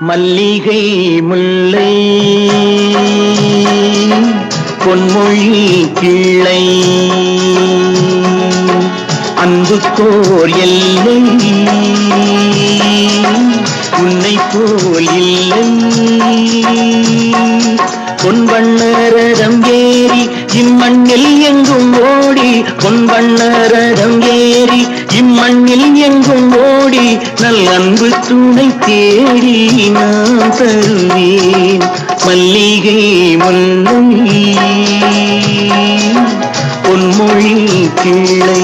மல்லிகை முல்லை பொன்மொழி கிள்ளை அன்புக்கோர் எல்லை உன்னை போல் இல்லை. பொன்வண்ணரதம் ஏறி இம்மண்ணில் எங்கும் ஓடி பொன்வண்ணரதம் ஏறி இம்மண்ணில் எங்கும் ஓடி நல் அன்பு துணை தேடி நான் தருவேன். மல்லிகை முல்லை பொன்மொழி கிள்ளை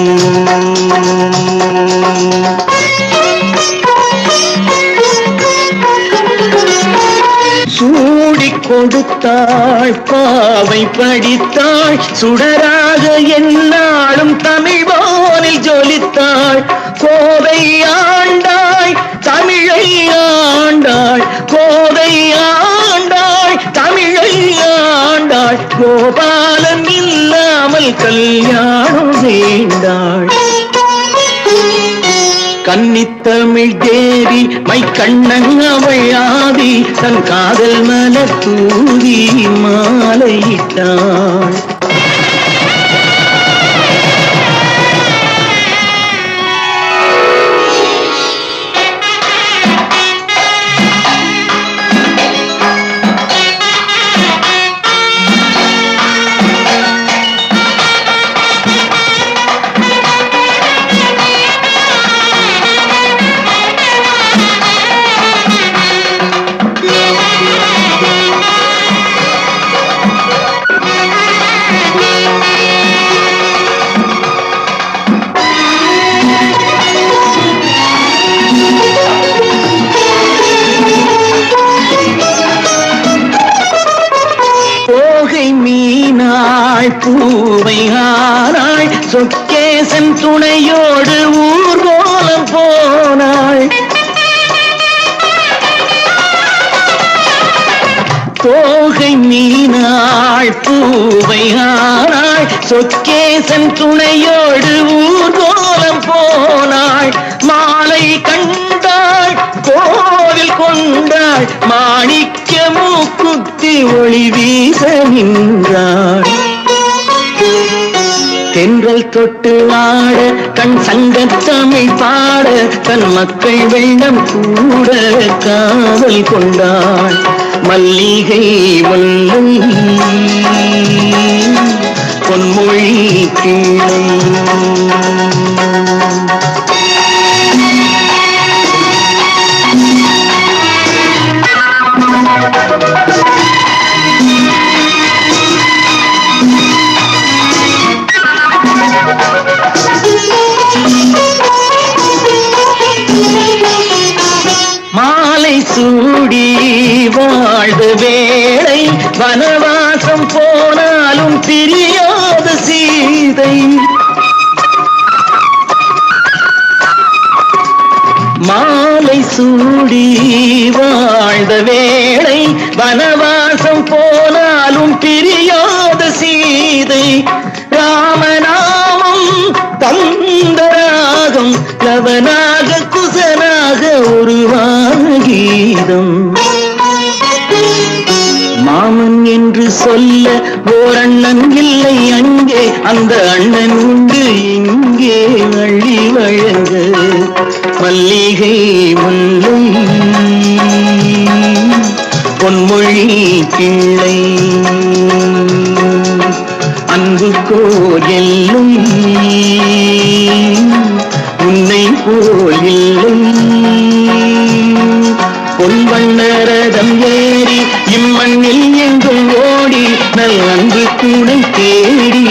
கொடுத்தாள் பாவை படித்தாள் சுடராக என்னாலும் தமிழ் போனில் ஜொலித்தாள் கோவை ஆண்டாள் தமிழை ஆண்டாள் கோவை ஆண்டாள் தமிழை ஆண்டாள் கோபாலன் இல்லாமல் கல்யாணம் கன்னித்தமிழ் தேவி மை கண்ணன் ஆதி தன் காதல் மலர் தூவி மாலையிட்டாள். போகை மீனாய் பூவை ஆனாய் சொக்கேசன் துணையோடு ஊர் ஊர்கோலம் போனாய். தோகை மீனாள் பூவை ஆனாள் சொக்கேசன் துணையோடு ஊர் ஊர்கோலம் போனாள் மாலை கண்டாள் மாணிக்க மூக்குத்தி ஒளி வீச நின்றாள் தென்றல் தொட்டு ஆட தன் சங்கத் பாட தன் மக்கள் வெள்ளம் கூட காதல் கொண்டாள் மல்லிகை முல்லை பொன்மொழி கிளை மாலை சூடி வாழ்ந்த வேளை. வனவாசம் போனாலும் பிரியாத சீதை. மாலை சூடி வாழ்ந்த வேளை. வனவாசம் போனாலும் பிரியாத சீதை. ராமநாமம் தந்தராகம் லவனாக குசனாக உருவா கீதம். மாமன் என்று சொல்ல ஓர் அண்ணன் இல்லை அங்கே அந்த அண்ணன் உண்டு இங்கே வழி வழங்க மல்லிகை முல்லை. பொன்மொழி கிள்ளை அன்பு கோல் எல்லும் உன்னை போல் இல்லை. பொன்வண்ணரதம் ஏறி இம்மண்ணில் எங்கும் ஓடி நல் அன்பு துணை தேடி.